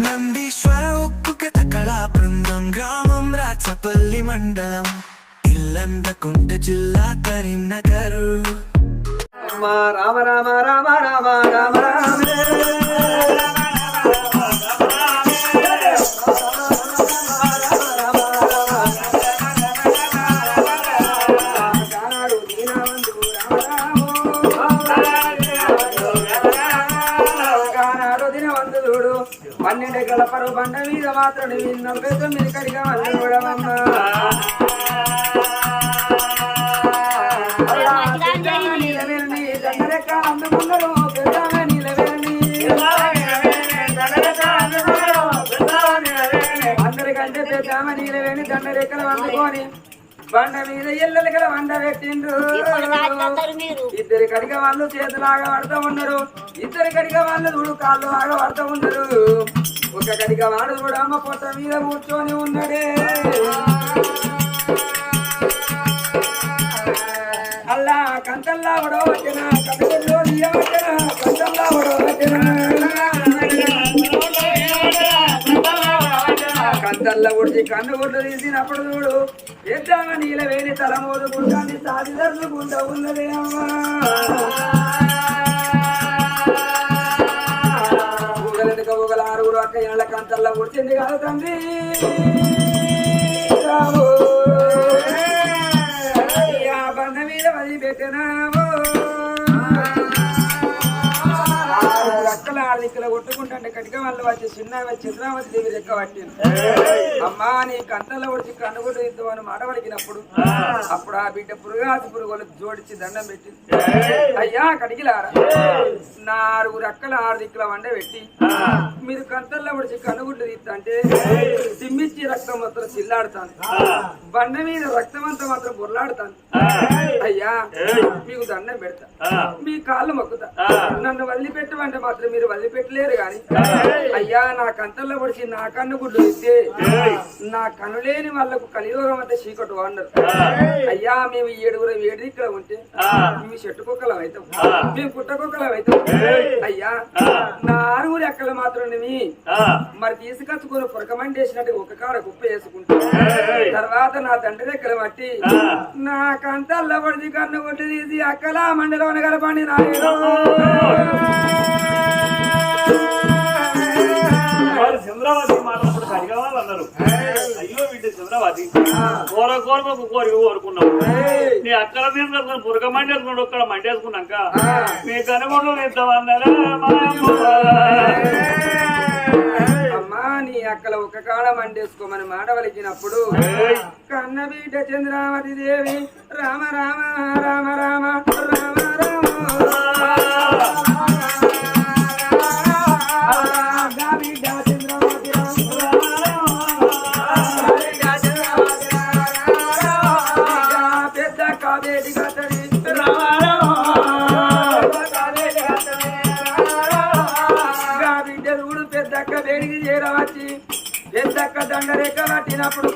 నందీశ్వర ఉక్కు కళా బృందం గ్రామం రాచపల్లి మండలం ఇల్లందకుంట జిల్లా కరీంనగర్ రామ రామ రామ రామ రామ రామ బండ మీద మాత్రం నలభై తొమ్మిది కడిగా మళ్ళీ అందరికంటే పెద్దామ నీలవేణి దండ రెక్కలు అందుకొని బండ మీద ఎల్లలు గల బండ పెట్టిండ్రు ఇద్దరి కడిగ వాళ్ళు చేతులాగా పడుతూ ఉన్నారు. ఇద్దరి కడిగ వాళ్ళు చూడు కాళ్ళు లాగా పడుతూ ఉన్నారు. ఒక కడిగ వాడు కూడా అమ్మ పొట్ట మీద కూర్చొని ఉన్నాడే. అల్లా కంచల్లా వడో వచ్చిన కంటల్లో వచ్చిన కంచల్లా వడో వచ్చిన కంచల్ల ఉడిచి కన్ను గుడ్లు తీసినప్పుడు చూడు ఎద్దామ నీల వేడి తల మోదుకుంటాన్ని సాది దర్శకుంటా ఉన్నదే అమ్మా ఊగలెనక ఆరుగురు అక్క ఇళ్ళ కంచల్ల ఉడిచింది కాదు తండ్రి ఆ బండ మీద వదిలిపెట్టినావు రక్కల కొట్టు కొట్టుకుంటుంటే కటిక వాళ్ళు వచ్చి చిన్న చిత్రావతి దేవి రెక్క పట్టింది అమ్మా నీ కంటలో వచ్చి కన్నుగుడ్డు ఇద్దామని మాట పలికినప్పుడు అప్పుడు ఆ బిడ్డ పురుగాసి పురుగులు జోడించి దండం పెట్టింది. అయ్యా కడిగిలారా? నాలుగు రక్కల ఆరు దిక్కుల వండ పెట్టి మీరు కంతల్లో వచ్చి కనుగుడ్లు తీస్తంటే తిమ్మిచ్చి రక్తం మొత్తం చిల్లాడుతాను బండ మీద రక్తం అంతా మాత్రం బొర్లాడుతాను అయ్యా మీకు దండం పెడతా. మీ కాళ్ళు మొక్కుతా. నన్ను వదిలిపెట్టమంటే మాత్రం మీరు వదిలిపెట్టలేరు గాని అయ్యా నా కంతల్లో పడిచి నా కన్ను గుడ్డు ఇస్తే నా కనులేని వాళ్ళకు కలియోగం అంటే చీకటి అన్నారు అయ్యా మేము ఏడుగురు ఏడు ఇక్కడ ఉంటే మేము చెట్టు కుక్కలం అవుతాం. మేము పుట్ట కుక్కలం అవుతాం. అయ్యా నా ఆరుగురు ఎక్కలు మాత్రం మరి తీసుకొచ్చుకొని పురకమండి వేసినట్టు ఒక కాడ కుప్ప వేసుకుంటా తర్వాత నా తండ్రి దగ్గర బట్టి నా కంతల్లో పడిచి కన్ను గుడ్డు తీసి అక్కలా మండలం కలపండి నాయుడు వాళ్ళు చంద్రవతి మాట్లాడుతూ సరిగా వాళ్ళు అన్నారు అయ్యో వీటి చంద్రవతి కోర కోరకు కోరిక కోరుకున్నాం నీ అక్కడ పురక మండేసుకున్నాడు ఒక్కడ మండేసుకున్నాక మీ కనుగొండు ఇద్దామన్నారా అమ్మా? నీ అక్కల ఒక కాడ మండేసుకోమని మాట వలికినప్పుడు కన్న బిడ్డ చంద్రావతి దేవి రామ రామ రామ రామ రామ రామ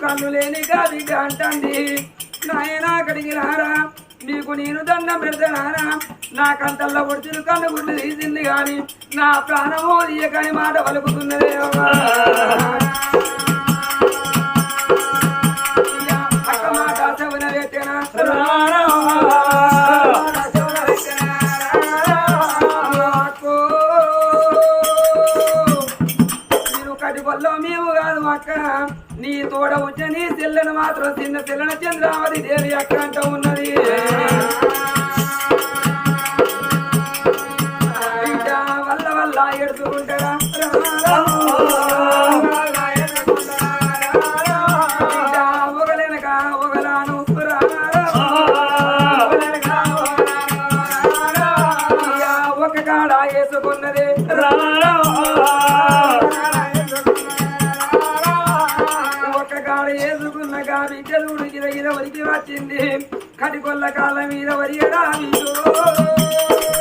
కన్ను లేని గా అంటండి నాయనా అక్కడికి రారా నీకు నేను దండం పెడతానారా నాకంతల్లో పొడిచిన కన్ను గుడ్డు తీసింది గాని నా ప్రాణమో తీయకని మాట పలుకుతున్నదే ఉంచని తెల్లను నీ చెల్లెను మాత్రం చిన్న చెల్లెన చంద్రావతి దేవి అక్క అంట ఉన్నది. వేసుకున్న గా బిడ్డలు ఉడికిన వరికి వచ్చింది కటికొల్ల కాలం మీద వరియడా మీరు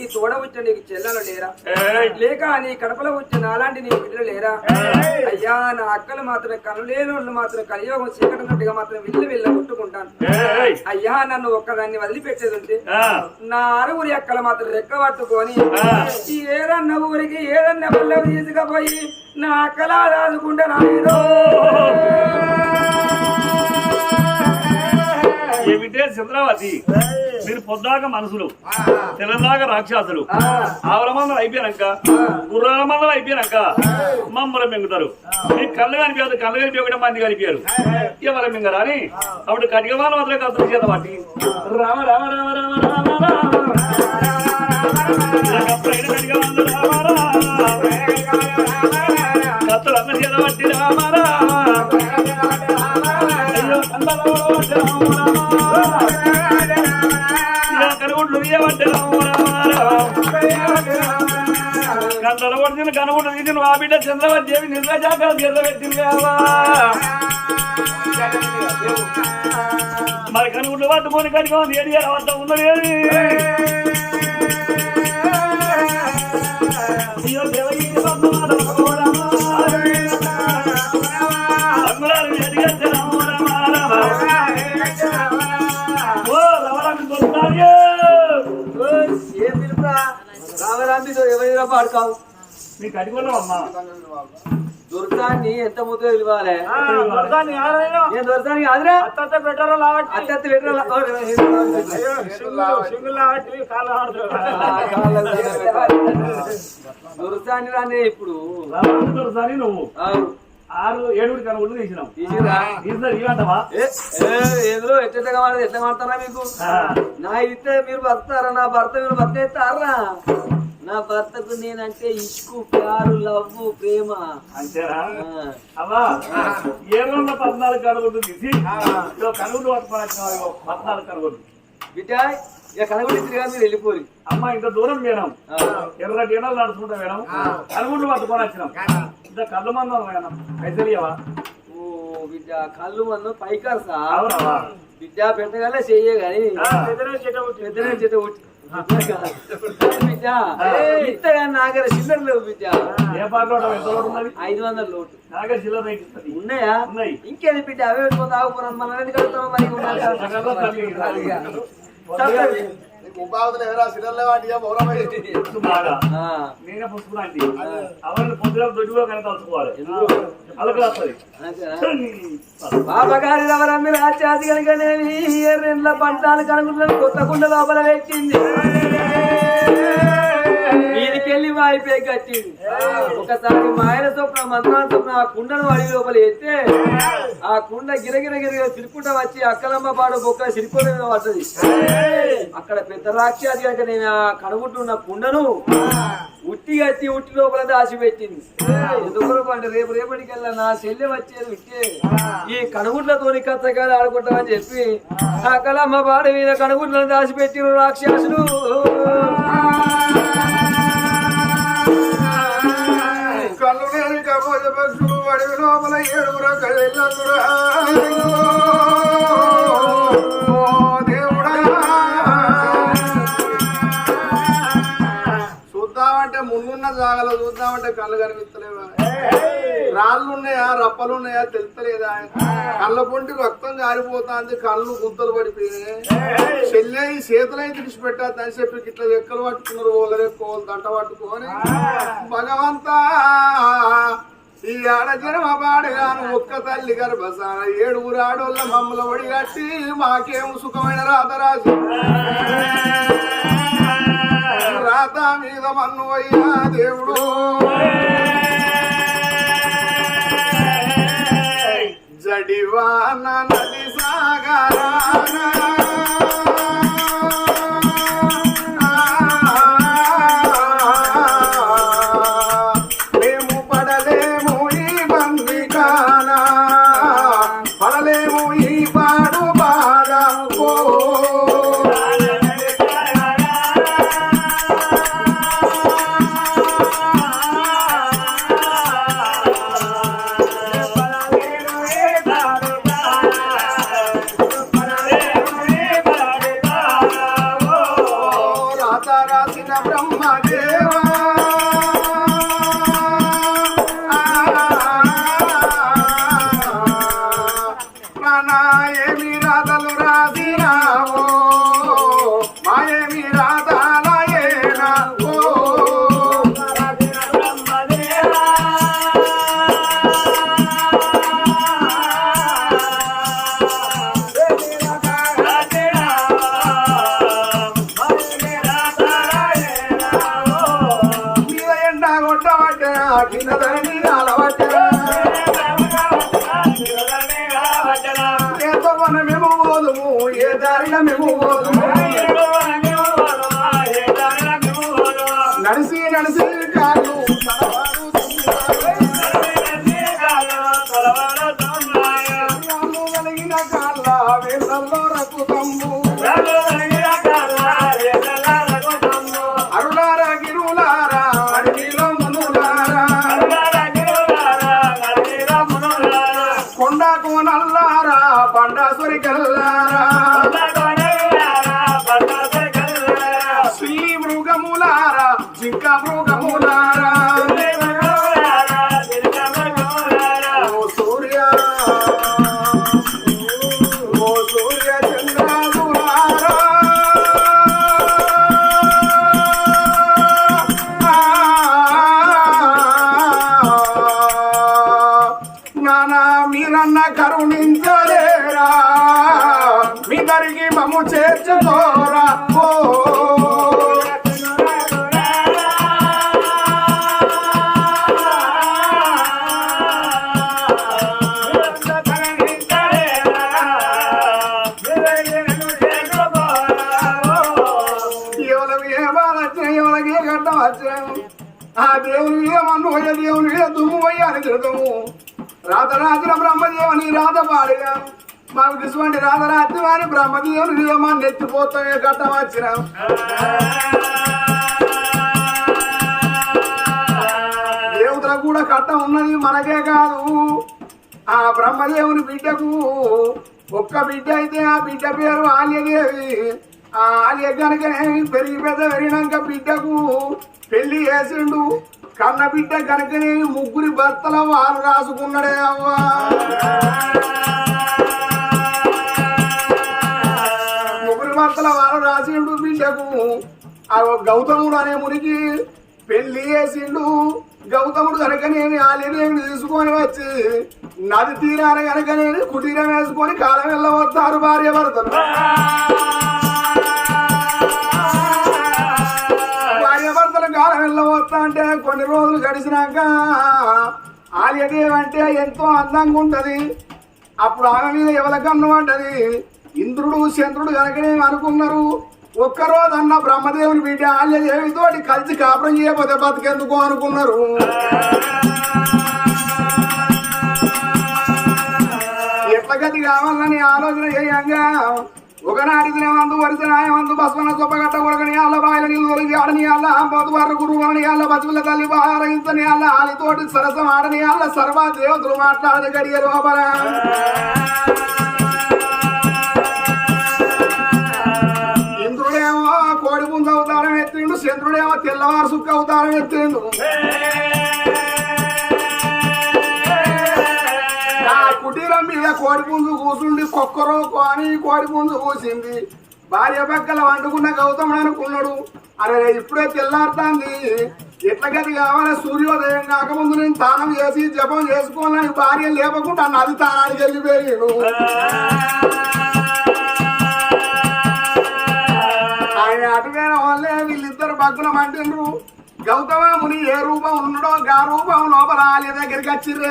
మీ తోడ వచ్చిన నీకు చెల్లెలు లేరా? లేక నీ కడపలో వచ్చిన అలాంటి నీ బిడ్డలు లేరా? అయ్యా నా అక్కలు మాత్రం కను లేని వాళ్ళు మాత్రం కలియోగం చీకటినట్టుగా మాత్రం విల్లు వెళ్ళ కొట్టుకుంటాను. అయ్యా నన్ను ఒక్కదాన్ని వదిలిపెట్టేది ఉంటే ఆ, నా అరుగురి అక్కల మాత్రం రెక్క పట్టుకొని ఏదన్న ఊరికి ఏదన్న పల్లెకు తీసుకుపోయి నా అక్కల దాదుకుంటే నాయనో ఏమిటే చంద్రావతి. మీరు పొద్దాక మనుషులు తెలంగాణ రాక్షసులు. ఆవుల మందలు అయిపోయాక గుర్రాల మందలు అయిపోయాక మమ్మల్ని మింగుతారు. మీ కళ్ళు కనిపించదు కళ్ళు కనిపి ఒకటే మంది కనిపించారు ఎవరు మింగరా అని? అప్పుడు కటికమాల మాత్రం కత్తులు చేత పట్టి రామ రామ రామ రామ రామ రామ. కత్తులు అమ్మ చేత పట్టి రామ రామ. కందల పడుతుంది కనుగుడ్లు తీసి నువ్వు ఆ బిడ్డ చంద్రవతి దేవి నిద్ర జాగ్రత్త చేత మరి కనుగుడ్లు పట్టుకొని కనుక ఏడి వద్ద ఉన్నది ఎవరిగా పాడుకావు నీకు అడిగొన్నావు అమ్మా దొరకాన్ని ఎంత ముద్ద పిలవాలి దొరకాన్ని ఎవరైనా నేను దొరకానికి ఆదిరా అత్తంత పెట్టారో లావట్టి అత్యంత పెట్టాల దొరకాన్ని రానే ఇప్పుడు దొరుకుతాని నువ్వు. ఆరు ఏడుగురు కనుగొండు తీసినావు తీసిరా? తీసినా ఇవంటవా ఏ, ఏ, ఏదో ఎట్లా ఎట్లా మాడతారా మీకు నా ఇస్తే మీరు బతారా నా భర్త మీరు బతేస్తారా నా భర్తకు నేనంటే ఇష్కు ప్యారు లవ్వు ప్రేమ. అంతేనా. అవ్వా? వందల పద్నాలుగు కనుగొండు తీసి కనుగొండు పట్టుకోవాలి పద్నాలుగు కనుగొండు బిడ్డ ఇక కనబడిగా మీరు వెళ్ళిపోయి అమ్మ ఇంత దూరం మేడం ఎర్రటి ఎండలు నడుచుకుంటా మేడం కనుగొండు పట్టుకొని వచ్చినాం. ఇంత కళ్ళు మందం మేడం పైసలు ఇవ్వవా ఓ బిడ్డ కళ్ళు మనం పైకాసా అవునవా బిడ్డ పెట్టగలే చెయ్యే గాని పెద్దనే. బిడ్డ ఇంతగా నాగర చిల్లర లేవు బిడ్డ ఏ పాటలో ఐదు వందల లోటు. నాగే చిల్లర ఉన్నాయా. ఇంకేది బిడ్డ? అవే పెట్టుకొని తాగుకున్నాను మనం ఎందుకు కలుగుతాం మరి? ఉపాధులు ఎవరా సిరల్లే బాగా. ఆ. నేనే అంటే అవన్నీ పొద్దుగా దొడ్డుగా కనుక తలుచుకోవాలి. అలక వస్తుంది? బాబాగారి రవరమ్మి రాజ్యాది కనుకనేవి ఎర్రెండ్ల పంటాలు కనుకుంటున్నాను కొత్త కుండ లోపల పెట్టింది. చెల్లి వాయిపే కట్టింది ఒకసారి మాయల చొప్పున మంత్రాల చొప్పున ఆ కుండను వాడి లోపల ఎత్తే ఆ కుండ గిరగిర గిరగిర సిరుకుంట వచ్చి అక్కలమ్మ పాడు బొక్క సిరికొండ మీద పడ్డది. అక్కడ పెద్ద రాక్షసి కనుక నేను ఆ కనుగుంటున్న కుండను ఉట్టి కట్టి ఉట్టి లోపల దాచిపెట్టింది. ఎందుకు అంటే రేపు రేపటికల్లా నా చెల్లె వచ్చేది ఉట్టే ఈ కనుగుడ్లతోని కత్తగా ఆడుకుంటామని చెప్పి అక్కలమ్మ పాడు మీద కనుగుడ్లను దాచిపెట్టిన రాక్షసులు. కబోజ అడవి లోపల దేవుడా. చూద్దామంటే ముందున్న జాగలో చూద్దామంటే కళ్ళు కనిపిస్తలేవా? రాళ్ళు ఉన్నాయా రప్పలు ఉన్నాయా తెలుస్తలేదా? కళ్ళ పొంటి రక్తం కారిపోతాంది కళ్ళు గుంతలు పడిపోయినాయి. చెల్లె ఈ చేతులై విడిచిపెట్టా అని చెప్పి ఇట్లా ఎక్కలు పట్టుకున్నారు ఓలరెక్కోలు దంట పట్టుకొని. భగవంతా ఈ ఆడ జన్మ పాడగాను ఒక్క తల్లి గర్భసాన ఏడుగురు ఆడోళ్ళ మమ్మల ఒడిగట్టి మాకేం సుఖమైన రాత రాజు రాత మీద మన్ను అయ్యా దేవుడు. జడివాన నది సాగరా కింద ధరణి అలవట్టెనా పోదుము ఏ దారిన మేము పోదుము నడిసి నడిసి బండాసురి దేవుని ఏమన్ను పోయే దేవుని దుమ్ము పోయాలి తిడతాము రాతరాత్రి బ్రహ్మదేవుని రాత పాడిగా మాకు ఇటువంటి రాతరాత్రి వారి బ్రహ్మదేవుని ఏమన్నా నెత్తిపోతామే గడ్డం వచ్చిన దేవతలకు కూడా కట్ట ఉన్నది మనకే కాదు ఆ బ్రహ్మదేవుని బిడ్డకు ఒక్క బిడ్డ అయితే ఆ బిడ్డ పేరు ఆల్యదేవి కనుక పెరిగి పెద్ద పెరిగినాక బిడ్డకు పెళ్ళి చేసిండు. కన్న బిడ్డ కనుకనే ముగ్గురి భర్తల వాళ్ళు రాసుకున్నాడే అవ్వా. ముగ్గురి భర్తల వాళ్ళు రాసిండు బిడ్డకు. ఆ గౌతముడు అనే మునికి పెళ్ళి చేసిండు. గౌతముడు కనుకనేమి ఆలయదేవిని తీసుకొని వచ్చి నది తీరాన కనుకనేమి కుటీరం వేసుకొని కాలం వెళ్ళవస్తారు భార్య భర్తలు. కాలం వస్తా అంటే కొన్ని రోజులు గడిచినాక ఆలయదేవి అంటే ఎంతో అందంగా ఉంటుంది. అప్పుడు ఆమె మీద ఎవరికన్ను అంటది ఇంద్రుడు చంద్రుడు కనుకనే అనుకున్నారు? ఒక్కరోజు అన్న బ్రహ్మదేవుని బిడ్డ ఆల్యదేవితోటి కలిసి కాపురం చేయకపోతే బతికెందుకు అనుకున్నారు? ఎట్లగతి కావాలని ఆలోచన చేయంగా. ఒకనాటి దినమందు వరుస వందు బస్వన సొప్పగట్ట కొడకని అల్ల బాయిల నీళ్ళు తొలగి ఆడని అల్ల అంబోతు వారు గురువుని అల్ల బతుకుల తల్లి బారగించని అల్ల ఆలితోటి సరసం ఆడని అల్ల సర్వ దేవతలు మాట్లాడని గడియ లోపల ఇంద్రుడేమో కోడి పుంజ అవతారం ఎత్తిండు చంద్రుడేమో తెల్లవారు సుక్క అవతారం ఎత్తిండు. కోడి పుంజు కూసుండి కొక్కరో అని కోడి పుంజు కూసింది. భార్య పక్కల వండుకున్న గౌతముడు అనుకున్నాడు. అరే ఇప్పుడే తెల్లారుతాంది. ఎట్ల గది కావాలి? సూర్యోదయం కాకముందు నేను తానం చేసి జపం చేసుకోవాలని భార్య లేపకుండా నది తానానికి వెళ్ళిపోయాడు ఆయన అటుగానే వాళ్ళే వీళ్ళిద్దరు భగ్గులం అంటుండ్రు గౌతమ ముని ఏ రూపం ఉన్నాడో గా రూపం లోపల ఆలయ దగ్గరికి వచ్చిర్రే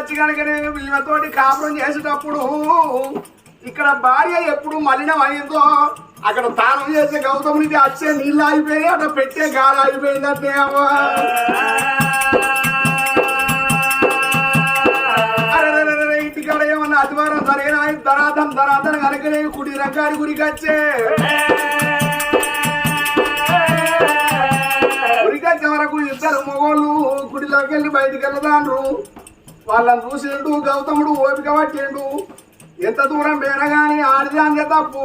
వచ్చి కనుక నేను వీళ్ళతోటి కాపురం చేసేటప్పుడు ఇక్కడ భార్య ఎప్పుడు మలినం అయిందో అక్కడ తానం చేసే గౌతమునికి వచ్చే నీళ్ళు ఆగిపోయి అక్కడ పెట్టే గాలి ఆగిపోయిందంటే అవ్వ. ఇంటికాడ ఏమన్నా అధివారం సరైన ధరాధం ధరాధన కనుకనే కుడి రంగాడి గురికి వచ్చే గురికొచ్చే వరకు ఇద్దరు మొగోళ్ళు గుడిలోకి వెళ్ళి బయటికి వెళ్ళదాండ్రు వాళ్ళని చూసిండు గౌతముడు ఓపిక పట్టిండు. ఎంత దూరం పోయినా ఆడిది అందే తప్పు.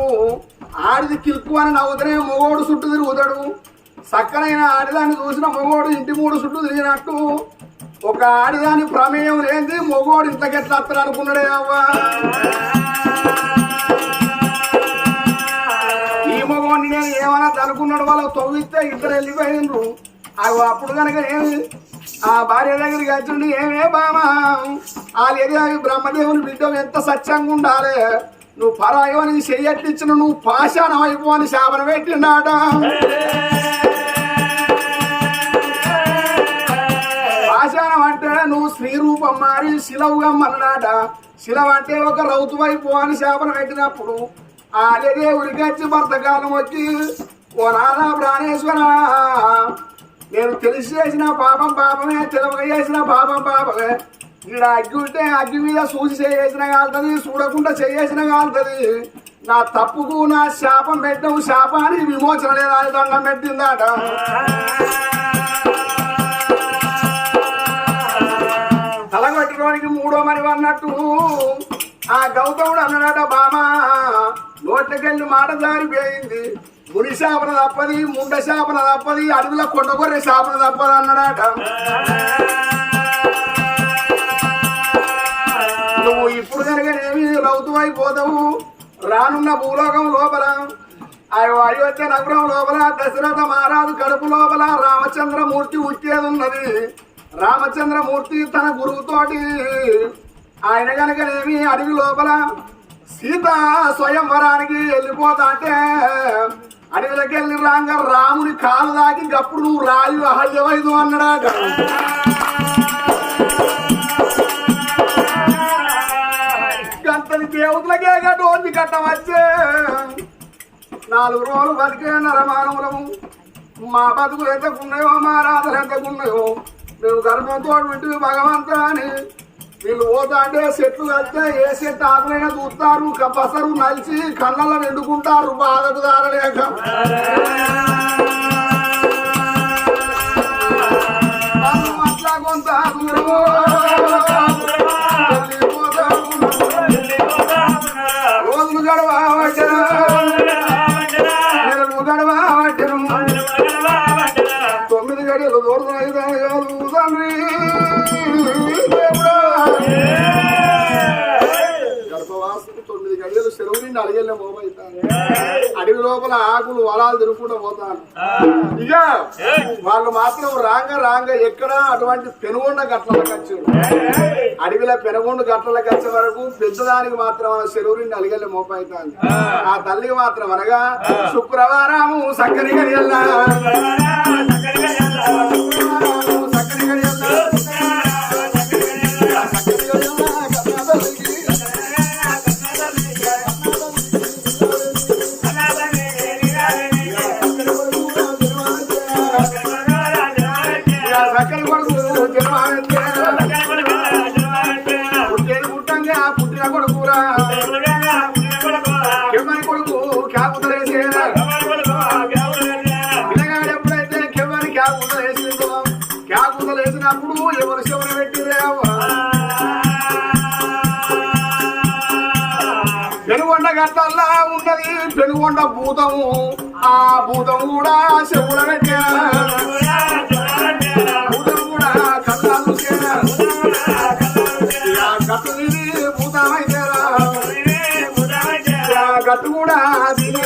ఆడిది కిల్కు అని నవ్వుతనే మొగోడు చుట్టూ తిరుగుతాడు. సక్కనైన ఆడిదాన్ని చూసిన మొగోడు ఇంటి మూడు చుట్టూ తిరిగినట్టు. ఒక ఆడిదాని ప్రమేయం లేని మొగోడు ఇంతకెట్లా వస్తారు అనుకున్నాడే అవ్వా. ఈ మొగోడిని నేను ఏమన్నా అనుకున్నాడు వాళ్ళు తవ్విస్తే ఇద్దరు వెళ్ళిపోయిండ్రు అవి అప్పుడు కనుక ఏమి ఆ భార్య దగ్గరికి వచ్చిండి ఏమే బామా? వాళ్ళు ఏది అవి బ్రహ్మదేవుని బిడ్డ ఎంత సత్యంగా ఉండాలి? నువ్వు పరాయమని చెయ్యట్టిచ్చిన నువ్వు పాషాణం అయిపోని శాపన పెట్టినాట పాషాణం అంటే నువ్వు స్త్రీ రూపం మారి శిలవుగా మన్నాట శిలవ అంటే ఒక రౌతు వైపు అని శాపన పెట్టినప్పుడు ఆ దేవుడికి వచ్చి భర్తకాలం వచ్చి ఓ నానా ప్రాణేశ్వర నేను తెలిసి చేసిన పాపం పాపమే తెలవక చేసిన పాపం పాపమే. ఇక్కడ అగ్గి ఉంటే అగ్గి మీద చూసి చేసిన కాలుతుంది చూడకుండా చేసిన కాలుతుంది. నా తప్పుకు నా శాపం పెట్టవు శాపానికి విమోచన లేదా దండం పెట్టిందాట. తలగొట్టుకోనికి మూడో మరి అన్నట్టు. ఆ గౌతముడు అన్నాడట బామా నోట్లకెళ్ళి మాట జారిపోయింది. గుడి శాపన తప్పది ముండ శాపన తప్పది అడవిలో కొండగొర్రె శాపన తప్పది అన్నాడట. నువ్వు ఇప్పుడు కనుకనేమి రౌతు అయిపోతావు? రానున్న భూలోకం లోపల అయ్యో అయోధ్య నగరం లోపల దశరథ మహారాజు కడుపు లోపల రామచంద్రమూర్తి ఉట్టేది ఉన్నది రామచంద్రమూర్తి తన గురువుతోటి ఆయన కనుకనేమి అడవి లోపల సీత స్వయంవరానికి వెళ్ళిపోతా అంటే అడవిలోకి వెళ్ళి రాంగ రాముని కాలు దాకి గప్పుడు నువ్వు రాయు అహల్యవైదు అన్నాడా? గంతని దేవుతులకే గడ్డి కట్ట వచ్చే నాలుగు రోజులు బతికే నరమానవులము. మా బతుకులు ఎంతకున్నాయో మా రాధలు ఎంతకున్నాయో మేము గర్భంతో వింటివి భగవంతా అని వీళ్ళు పోతా అంటే చెట్లు కలిస్తే ఏ చెట్టు ఆకులైనా చూస్తారు బసరు నలిచి కళ్ళల్లో నిండుకుంటారు. బాధకు దారలేక వాళ్ళు అట్లా కొంత నుండి అడిగెళ్ళే మోబైతాను అడవి లోపల ఆకులు వలాలు తిరుగుకుంటూ పోతాను. ఇక వాళ్ళు మాత్రం రాంగ రాంగ ఎక్కడ అటువంటి పెనుగొండ గట్లలకు వచ్చారు. అడవిలో పెనుగొండ గట్లలకు వచ్చే వరకు పెద్దదానికి మాత్రం నుండి అలిగెళ్ళి మోపైతాను ఆ. తల్లికి మాత్రం అనగా శుక్రవారము సక్కని గడియల్లా. సక్కని కొడుకు జన్మాంతే పుట్టేది పుట్టంగా పుట్టిన కొడుకురా కెమ్మని కొడుకు క్యాపుతలేసేనా పిల్లగాడు ఎప్పుడైతే కెమ్మని క్యాపుతలు వేసిందో క్యాపుతలు వేసినప్పుడు ఎవరు శివన పెట్టిరేవా పెనుగొండ గట్టల్లా ఉన్నది పెనుగొండ భూతము ఆ భూతం కూడా శివుల పెట్టా గట్టు కూడా దిగి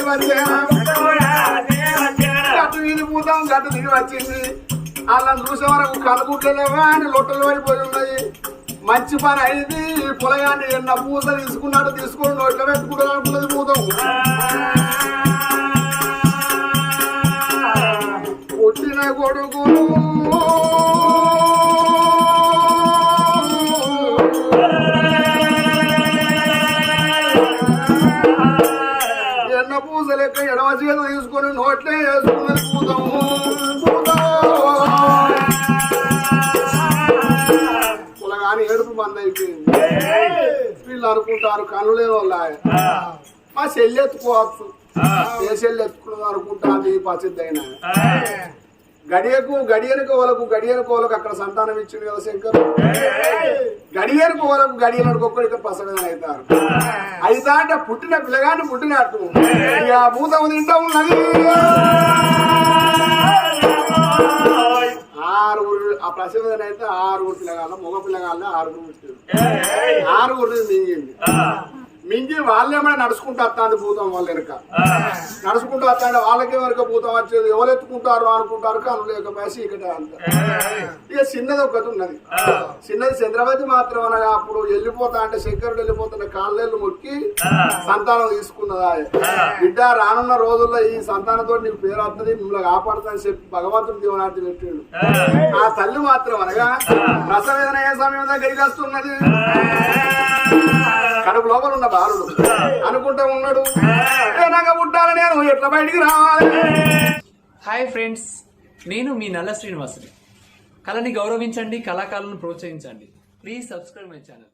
గట్టు ఇది భూతం గట్టు వచ్చింది అలా చూసే వరకు కలుగుట్లేవా అని లొట్టలు పడిపోయి ఉన్నాయి. మంచి పని అయింది. పొలగాన్ని ఎన్న పూత తీసుకున్నాడు తీసుకొని నోట్లో పెట్టుకుంటాడు అనుకున్నది పూతం పుట్టిన కొడుకు లెక్క ఎడమ చేత తీసుకొని నోట్లే భూతం భూతం. పొలగాని ఏడుపు బంద్ అయిపోయింది. వీళ్ళు అనుకుంటారు కనులే వాళ్ళ మా చెల్లి ఎత్తుకోవచ్చు. ఏ చెల్లి ఎత్తుకున్నది అనుకుంటాది పసిద్దైన గడియకు గడియను కోలకు గడియను కోవలకు అక్కడ సంతానం ఇచ్చింది కదా శంకర్. కోవలకు వాళ్ళకు గడియనుకు ఇక్కడ ప్రసవేదన అవుతారు. అయితే అంటే పుట్టిన పిల్లగాన్ని పుట్టినట్టు ఇక భూతం తింటా ఉన్నది ఆరుగురు ఆ ప్రసవేదన అయితే ఆరుగురు పిల్లగాళ్ళ మగ పిల్లగాళ్ళ ఆరుగురు పుట్టారు ఆరుగురు మింగింది. మింగి వాళ్ళేమైనా నడుచుకుంటూ వస్తాంది భూతం వాళ్ళ వెనక. నడుచుకుంటూ వస్తాంటే వాళ్ళకే వరకు భూతం వచ్చేది. ఎవరు ఎత్తుకుంటారు అనుకుంటారు కను లేకపోయి చీకటి అంత. ఇక చిన్నది ఒకటి ఉన్నది. చిన్నది చంద్రవతి మాత్రం అనగా అప్పుడు వెళ్ళిపోతా అంటే శంకరుడు వెళ్ళిపోతున్న కాళ్ళేళ్ళు మొక్కి సంతానం తీసుకున్నది బిడ్డ రానున్న రోజుల్లో ఈ సంతానంతో నీకు పేరు వస్తుంది మిమ్మల్ని కాపాడుతుందని చెప్పి భగవంతుడు దీవనార్థి పెట్టాడు. ఆ. తల్లి మాత్రం అనగా రసవేదన ఏ సమయం దగ్గరికి వస్తున్నది? కడుపు లోపల ఉన్న బాలుడు. అనుకుంటా ఉన్నాడు. ఏనాక పుట్టాలి నేను ఎట్లా బయటికి రావాలి? హాయ్ ఫ్రెండ్స్ నేను మీ నల్ల శ్రీనివాసుని. కళని గౌరవించండి కళాకారులను ప్రోత్సహించండి. Please subscribe my channel.